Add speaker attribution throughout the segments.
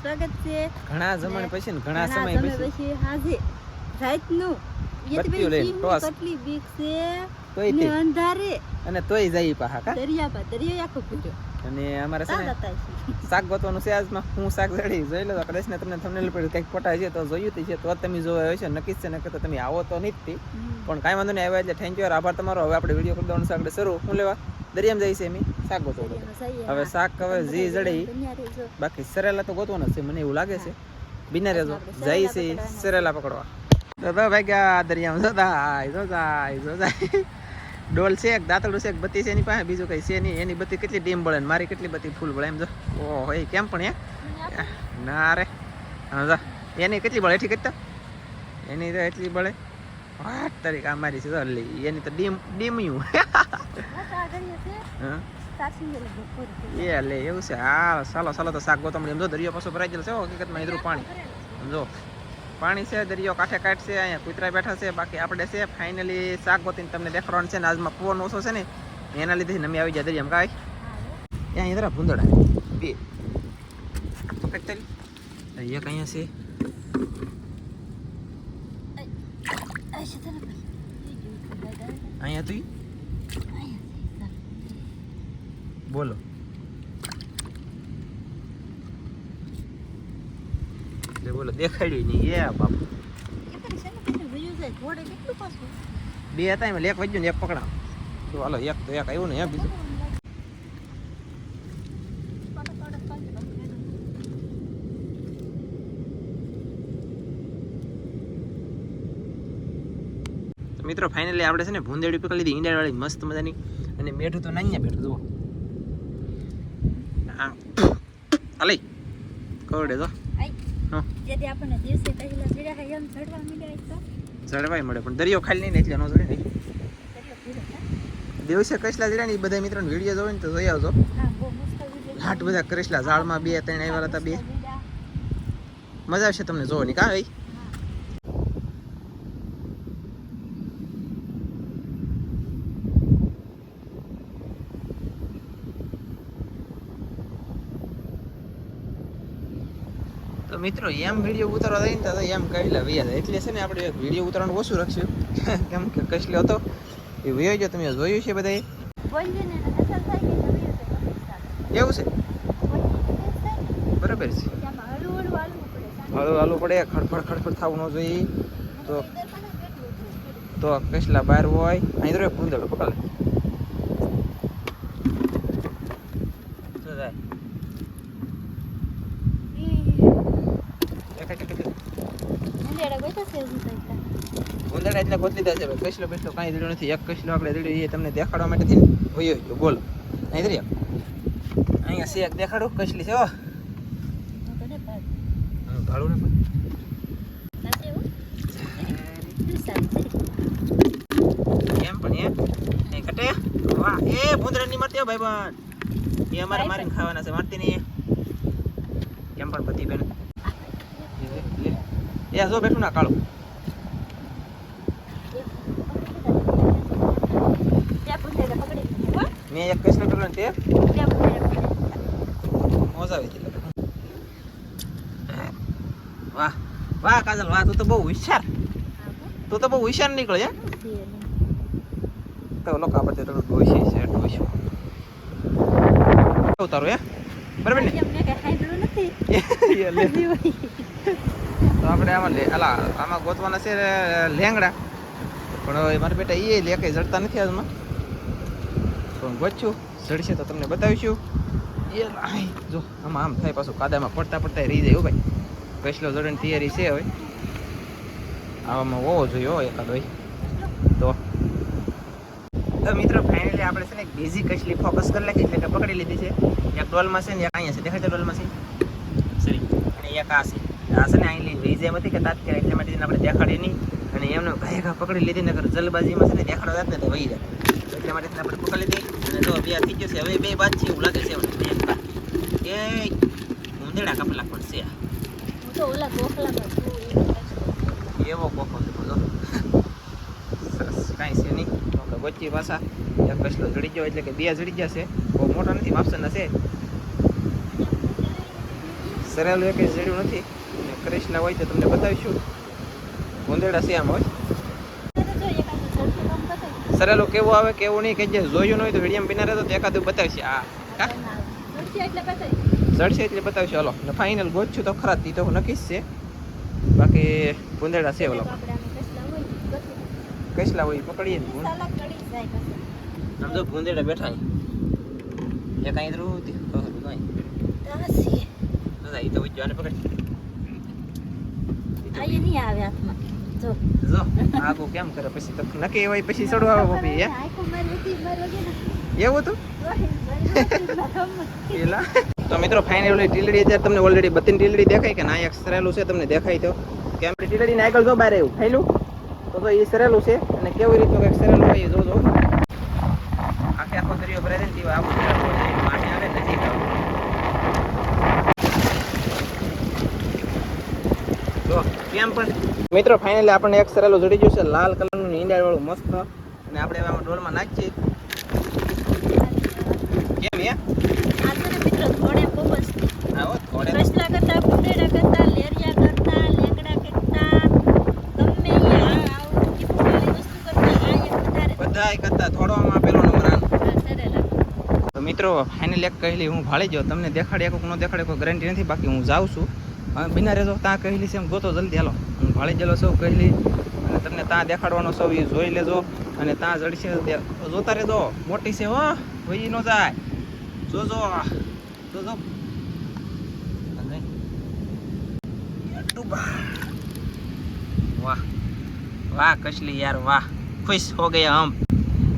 Speaker 1: સ્વાગત છે.
Speaker 2: ઘણા જમણ પછી ને ઘણા સમય પછી.
Speaker 1: હાજે રાતનું.
Speaker 2: બત્તીઓ લઈને ટોસ.
Speaker 1: કેટલી બીક છે.
Speaker 2: તોય તે.
Speaker 1: અંધારે.
Speaker 2: અને તોય જઈ પાહા કા?
Speaker 1: દરિયા પર દરિયો આખો પૂજો
Speaker 2: અને અમારે છે. શાક ગોતવાનું છે આજમાં. હું શાક જડી જોઈ લો કદાચ ને તમને થંબનેલ પર કંઈક ફોટા છે તો જોયું તી છે તો તમે જોવા છે. નક્કી છે. નકર તો તમે આવો તો નહીં જ. પણ કાંઈ વાંધો નહીં. આવ્યા એટલે થેન્ક યુ આભાર તમારો. હવે આપણે વીડિયો કરી દેવાનું છે. આપણે શરૂ. હું લેવા? દરિયામાં જઈ છે એમ? શાક ગોતવું હવે શાક હવે ઝી જડે. બાકી સરેલા તો ગોતવું નથી મને એવું લાગે છે. બિના
Speaker 1: આપણે
Speaker 2: જઈ છે સરેલા પકડવા. તો ભાઈ ગયા દરિયામાં જોતા જો જાય ડોલ છે એક દાંતડું છે એક બત્તી છે એની પાસે બીજું કઈ છે નહીં. એની બત્તી કેટલી ડીમ બળે મારી કેટલી બત્તી ફૂલ બળે એમ જો. ઓહો એ કેમ પણ એ ના રે. હા એની કેટલી બળે એટલી કેટલી એની તો એટલી બળે. વાટ તારીખ આ મારી છે જો લી એની તો ડીમ ડીમયું.
Speaker 1: તો.
Speaker 2: એ લે એવું છે. હા ચાલો ચાલો તો શાક ગોતમણી. એમ જો દરિયો પાછો ભરાઈ ગયેલો છે હકીકતમાં ઇધરું પાણી. સમજો પાણી છે દરિયો કાંઠે કાઠ છે અહીંયા કૂતરા બેઠા છે બાકી આપણે છે ફાઇનલી શાક ગોતીને તમને દેખાડવાનું છે ને આજમાં પવન ઓછો છે ને એના લીધે નમી આવી જાય દરિયામાં. કાંઈ? ત્યાં અહીં ભૂંદડા. બે. પકડ તારી એક અહીંયા છે
Speaker 1: આ છે તને ભાઈ. એ જોયું, દાદા.
Speaker 2: અહીંયા તું બોલો. એટલે બોલો, દેખાડ્યું નહીં. એ બાપુ.
Speaker 1: એ?
Speaker 2: બે હતા એમાં, એક વાગ્યું ને એક પકડા તો હાલો, એક તો એક આવ્યું ને, હે, બીજું
Speaker 1: પાડો, પાડો, પાડો, પાડો.
Speaker 2: તો મિત્રો ફાઇનલી આપણે છે ને ભૂંદેડી પકડી લીધી. ઈંડા વાળી મસ્ત મજાની. અને મેઠું તો નાઈ બેઠું જુઓ. અલે કવડે તો. જળવાય મળે પણ દરિયો ખાલી નહીં એટલે નો જડે. દિવસે કસલા જડ્યા ને એ બધા મિત્રો વીડિયો જોવે ને તો જોઈ આવજો. હાટ બધા કરેસલા ઝાડમાં બે ત્રણ આવ્યા હતા બે. મજા આવશે તમને જોવાની. કા ભાઈ તો મિત્રો એમ વીડિયો ઉતારવા ને તો એમ કહેલા લે જાય એટલે છે ને આપણે વીડિયો ઉતારવાનું ઓછું રાખશું કેમ કે કસલો હતો એ વયો જો તમે જોયું છે બધાએ. એવું છે બરાબર છે
Speaker 1: હળવું હાલવું પડે.
Speaker 2: ખડફડ ખડફડ થવું ન જોઈએ તો. તો કસલા બહાર હોય, અહીં તો ભૂંદડો પકડે ભૂંદડા એટલે ગોતલી દે છે કસલો બેસલો કાંઈ દીડો નથી. એક કસલો આપણે દીડો એ તમને દેખાડવા માટે થઈને વયો ગયો. બોલો. અહીં દરિયા અહીંયા દેખાડું. કસલી છે ભાડું ને. એમ પણ એ? કટે વાહ એ ભૂંદડા ની મારતી ભાઈ બન એ અમારે મારીને ખાવાના છે મારતી નહીં. એમ પણ પતિ બેન. એ જો બેઠું ના કાળું? મેં એક કૃષ્ણ પેલો ને તે મોજ આવી ગઈ વાહ વાહ કાજલ વાહ તું તો બહુ હોશિયાર તું તો બહુ હોશિયાર નીકળે? તો લોકો આપણે તો ડોશી છે ડોશી ઉતારો હે બરાબર ને
Speaker 1: નથી.
Speaker 2: તો આપણે આમાં અલા આમાં ગોતવાના છે લેંગડા. પણ મારા બેટા એ લે કઈ જડતા નથી આજમાં. પણ ગોચ્યું જડશે તો તમને બતાવીશું. એ જો આમાં આમ થાય પાછું કાદામાં પડતા પડતા રહી જાય ભાઈ. કસલો જડવાની તૈયારી છે હવે. આવામાં હોવો જોઈએ હો એકાદ હોય. તો. તો મિત્રો ફાઇનલી આપણે છે ને એક બીજી કચલી ફોકસ કરી નાખી એટલે કે પકડી લીધી છે. એક ડોલમાં છે ને એક અહીંયા છે. દેખાય છે ડોલમાં છે? સરી અને એક આ છે. આ છે ને અહીં હતી કે તાત્કાલિક એટલે માટે આપણે દેખાડીએ નહીં. અને એમને ભાઈ પકડી લીધી નગર જલબાજીમાં છે ને દેખાડો જાત ને તો વહી જાય. એટલા માટે આપણે પકડી લીધી. અને જો બે થઈ ગયો છે હવે બે વાત છે એવું લાગે છે. એ ઊંધેડા કપલા પણ છે. એવો કોકો બધો સરસ કાંઈ છે નહીં. વચ્ચે પાછા. એક કસલો જડી ગયો એટલે કે બે જડી ગયા છે. બહુ મોટા નથી માપસરના છે સરેલું એક જડ્યું નથી. અને કૃષ્ણ હોય તો તમને બતાવીશું ગુંદેડા છે આમ હોય સરેલું કેવું આવે કેવું નહીં કે જે જોયું ન હોય તો વીડિયો બિના રહેતો તો એકાદું બતાવશે આ કા જડશે એટલે બતાવશું હાલો ને ફાઇનલ ગોતશું તો ખરા ઈ તો નક્કી જ છે બાકી ગુંદેડા છે ઓલો કસલા હોય ઈ પકડીએ ને ગુંદ- આમ તો ગુંદેડા બેઠા અહીં. એક અહીં ધ્રુવ હતી તો હતું અહીં. દાદા ઈ જો. આગું કેમ કરે? પછી તો નક્કી હોય પછી ચડવા આવે પપ્પી હે? એવું હતું? પેલા તો મિત્રો ફાઇનલી ટીલડી અત્યારે તમને ઓલરેડી બત્તીની ટીલડી દેખાય કે ના એક સરેલું છે તમને દેખાય તો. કે ટીલડી ને આગળ જો બહાર એવું ખાઈલું તો તો એ સરેલું છે અને કેવી રીતનું કંઈક સરેલું હોય એ જોજો. આખે આખો દરિયો ભરાય ને તેવા આખું સરેલું હોય છે. પાણી આવે ને આવે જો કેમ પણ? મિત્રો ફાઇનલી આપણને એક સરેલું જડી ગયું છે. લાલ કલરનું ઈંડા વાળું મસ્ત. અને આપણે આમાં ડોલમાં નાખીએ. કેમ હે આવો થોડે
Speaker 1: કૃષ્ણા કરતા કુંડેડા કરતા લેરિયા કરતા લેંગડા કરતા ગમે આવું કરતા
Speaker 2: બધાય કરતા. થોડોમાં પેલો નંબર આનો. તો મિત્રો ફાઇનલ એક કહેલી હું ભાળી ગયો. તમને દેખાડે કોઈક ન દેખાડે કોઈ ગેરંટી નથી. બાકી હું જાઉં છું. હવે બિના રહેજો ત્યાં કહેલી છે એમ ગોતો જલ્દી હાલો હું ભાળી ગયેલો છું કહેલી અને તમને ત્યાં દેખાડવાનો સૌ એ જોઈ લેજો અને ત્યાં જડશે દે- જોતા રહેજો મોટી છે હો વહી ન જાય જોજો જોજો અને ડૂબા. વાહ वाह कछली यार वाह खुश हो गया हम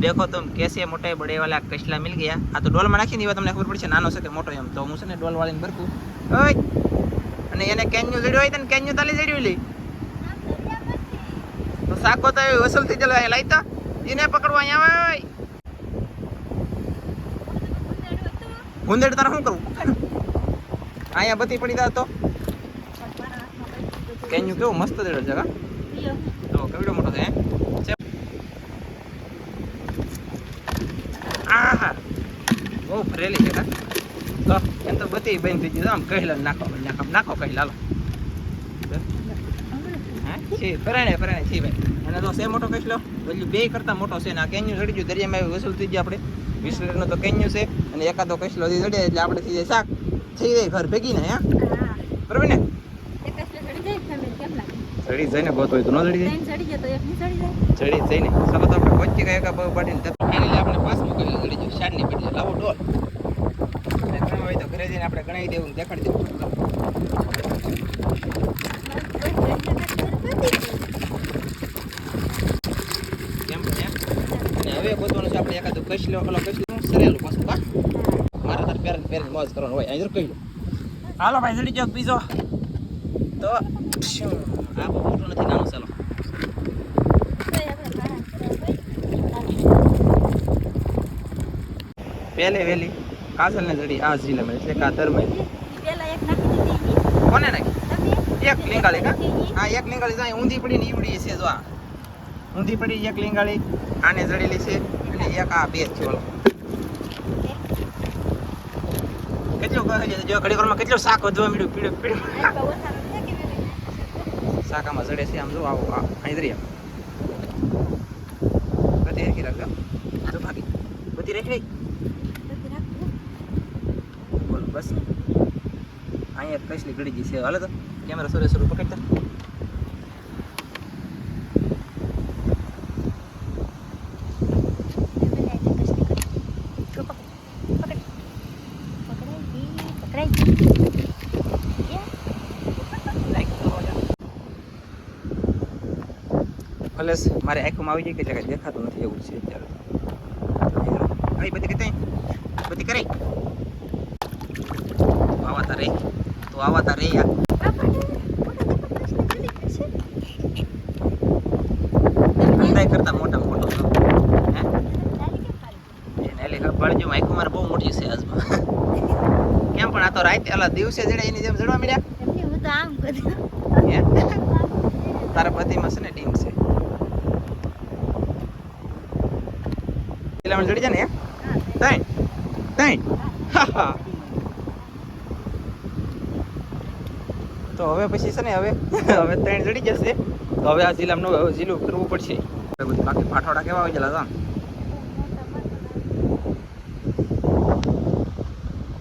Speaker 2: देखो तुम कैसे मोटे बड़े वाला कछला मिल गया આ તો ડોલમાં નાખી દીવા તમને ખબર પડશે નાનો છે કે મોટો એમ તો હું છે ને ડોલ વાળીને ભરકું ઓય અને એને કેન્યુ જડ્યો હોય તો ને કેન્યુ તાલી જડ્યું લી. તો સાકો તો વસૂલ થઈ જલો લાઈ એને પકડવા અહીંયા આવે ગુંદેડ તારે શું કરવું અહીંયા બધી પડી તા તો. કેન્યુ કેવું મસ્ત દેડો છે તો કેવડો મોટો? છે આહા. બહુ ફરેલી છે કા તો એમ તો બધી બંધ થઈ ગયું. આમ કહેલા નાખો નાખો નાખો કહી લાલો છે, ફરાણે છે, ભાઈ. અને તો છે મોટો કહેલો? બધું બે કરતા મોટો છે ને આ ચડી ગયું દરિયામાં વસૂલ થઈ જાય આપણે. વીસ તો કેન્યુ છે અને એકાદો કહેલો ચડે એટલે આપણે થઈ શાક. થઈ જાય ઘર ભેગી ને. બરોબર ને?
Speaker 1: કસલે ચડી જાય family કેમ લાગે?
Speaker 2: ચડી જાય. ને ગોતો તો ન ચડી જઈને આપણે પહોંચી અને ઘણા હોય તો ઘરે જઈને આપણે ગણાવી દેવું દેખાડી દેવું હવે ગોતવાનું છે આપણે એકાદું કસલો ઓલો કસલો સરેલું પાછું, કા? મારા તાર પેર પહેરીને મોજ કરવાનું હોય અહીં કહી હાલો ભાઈ ચડી જાઓ બીજો તો આ બહુ મોટું નથી, નાનું ચાલો પહેલે વહેલી કાજલને જડી આ જિલ્લામાં એટલે
Speaker 1: કાતર દીધી
Speaker 2: કોને નાખી? એક લીંગાળી કા? હા એક લીંગાળી. જાય ઊંધી પડી ને ઈવડી છે જો આ. ઊંધી પડી એક લીંગાળી. આને જડેલી છે અને એક આ બે છે ઓલો. કેટલો જો ઘડી વારમાં કેટલું શાક વધવા મળ્યું પીળું પીળું. શાક આમાં જડે છે આમ જો આવો આ અહીં આમ બધી રાખી રાખજો તો બધી રાખી રહી બોલો બસ. અહીંયા કશલી ગળી ગઈ છે. હાલે તો, કેમેરા સોરે સોરું પકડતા પ્લસ મારે આંખોમાં આવી જાય કે દેખાતું નથી એવું છે અત્યારે. બધી કઈ? બધી કરી આવાતા રે તો આવાતા રે યાર અંદાય કરતા મોટા મોટો પડજો, મારે બહુ મોટી છે આજમાં. કેમ પણ આ તો રાતે અલા દિવસે જડે એની જેમ જડવા મળ્યા હે? તારા પતિમાં છે ને ટીમ છે. પેલા જડી જાય ને તઈ તઈ હા હા. તો હવે પછી છે ને હવે હવે ત્રણ ચડી જશે. તો હવે આ જિલ્લામાં જિલ્લું કરવું પડશે. બાકી પાઠોડા કેવા હોય ગયેલા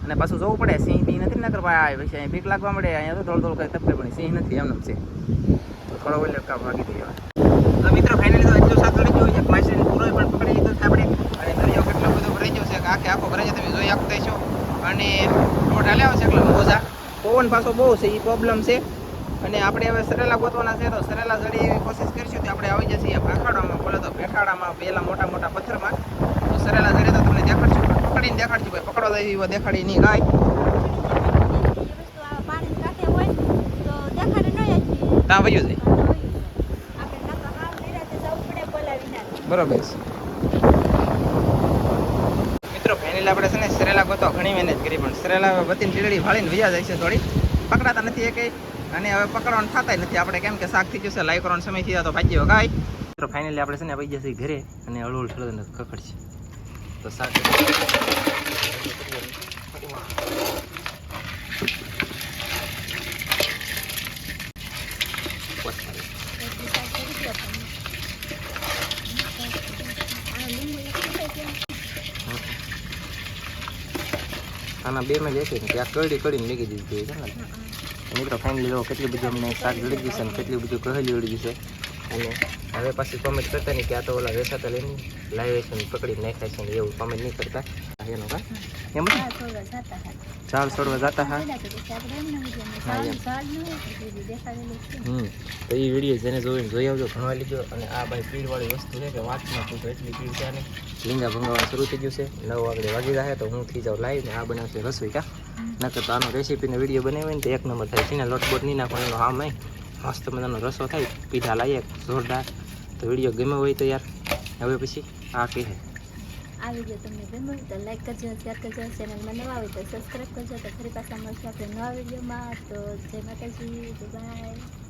Speaker 2: અને પાછું જોવું પડે, સિંહ બી નથી ના કરવા પછી અહીંયા બીક લાગવા મળે, અહીંયા તો થોડું થોડું કઈ તકલીફ પણ સિંહ નથી એમને છે તો થોડો ઓલે કામ ભાગી તો મિત્રો ફાઇનલી તો એટલું શાક કરી ગયું એક માછલી પૂરો પણ પકડી લીધો છે આપણે. અને દરિયો કેટલો બધો ભરાઈ ગયો છે. કે આખે આખો ભરાઈ જાય તમે જોઈ આપતા છો અને રોડ હાલ્યા છે એટલે મોજા. પવન પાછો બહુ છે એ પ્રોબ્લેમ છે. અને આપણે હવે સરેલા ગોતવાના છે તો સરેલા જડી એવી કોશિશ કરીશું કે આપણે આવી જશે ભાખાડામાં બોલે તો ભેખાડામાં પહેલાં મોટા મોટા પથ્થરમાં. તો સરેલા જડે તો તમને દેખાડશું. પકડીને દેખાડશું ભાઈ. પકડો જાય એવો દેખાડી નહીં ગાય ત્યાં વયું જાય. બરોબર છે મિત્રો ફાઇનલી આપણે છે ને સરેલા ગોતો ઘણી મહેનત કરી, પણ સરેલા હવે બતીને ટીલડી ભાળીને જાય છે થોડી. પકડાતા નથી એ અને હવે પકડવાનું થતા નથી. આપણે કેમ કે શાક થઈ છે લાઈ કરવાનો સમય થઈ જાય તો ભાજી વગાય તો ફાઇનલી આપણે છે ને વહી જશે ઘરે, અને હળવું હળવું ખખડશે તો શાક
Speaker 1: એટલી શાક કરી દો તમે. આ લીંબુ નાખી દે કેમ?
Speaker 2: આના બે માં જશે ને ત્યાં કડી કડીને મેગી દીધી છે ને? મિત્રો ફાઇનલી જો કેટલી બધી અમને શાક જડી ગયું છે અને કેટલી બધું કહેલી ઉડી છે. અને હવે પાછી કોમેન્ટ કરતા નહીં કે આ તો ઓલા વેસાતા લઈને લાવે છે ને પકડી નાખાય છે ને એવું કોમેન્ટ નહીં કરતા. એનું કા એમ જ?
Speaker 1: આ થોડા જાતા હતા.
Speaker 2: ચાલ છોડવા જતા હા.
Speaker 1: પછી
Speaker 2: એમ.
Speaker 1: ન.
Speaker 2: હમ. તો એ વીડિયો જેને જોઈને જોઈ આવજો ભણવા લીધો. અને આ ભાઈ પીળવાળી વસ્તુ છે કે વાતમાં તો એટલી પીળ છે ને લીંગા ભંગાવાનું શરૂ થઈ ગયું છે. નવ વાગે વાગી જાય તો હું થઈ જાઉં લાવીને આ બનાવશે રસોઈ કા? નકર તો આનો રેસીપીનો વીડિયો બનાવીને તો એક નંબર થાય. છે ને લોટ બોટ નહીં નાખવાનો એનો આમ નહીં. મસ્ત મજાનો રસો થાય. પીઠા લાયક જોરદાર. તો વીડિયો ગમ્યો હોય તો યાર હવે પછી આ કહે.
Speaker 1: આ વીડિયો તમને ગમ્યો તો લાઈક કરજો શેર કરજો ચેનલમાં નવા હોય તો સબસ્ક્રાઈબ કરજો. તો ફરી પાછા મળશે આપણે નવા વિડીયોમાં તો જય માતાજી બાય